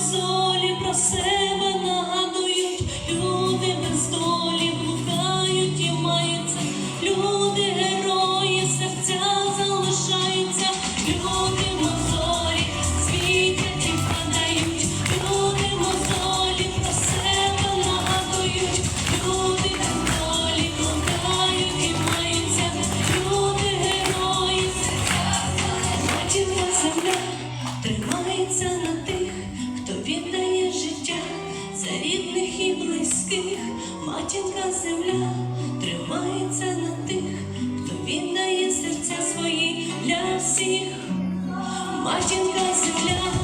світять і падають, люди мозолі про себе нагадують, люди без долі блукають і маються, люди герої, серця залишаються, люди мозолі світять і падають, люди мозолі про себе нагадують, люди без долі блукають і маються, люди герої, серця Матінка земля тримається на віддає життя за рідних і близьких. Матінка земля тримається на тих, хто віддає серця свої для всіх. Матінка земля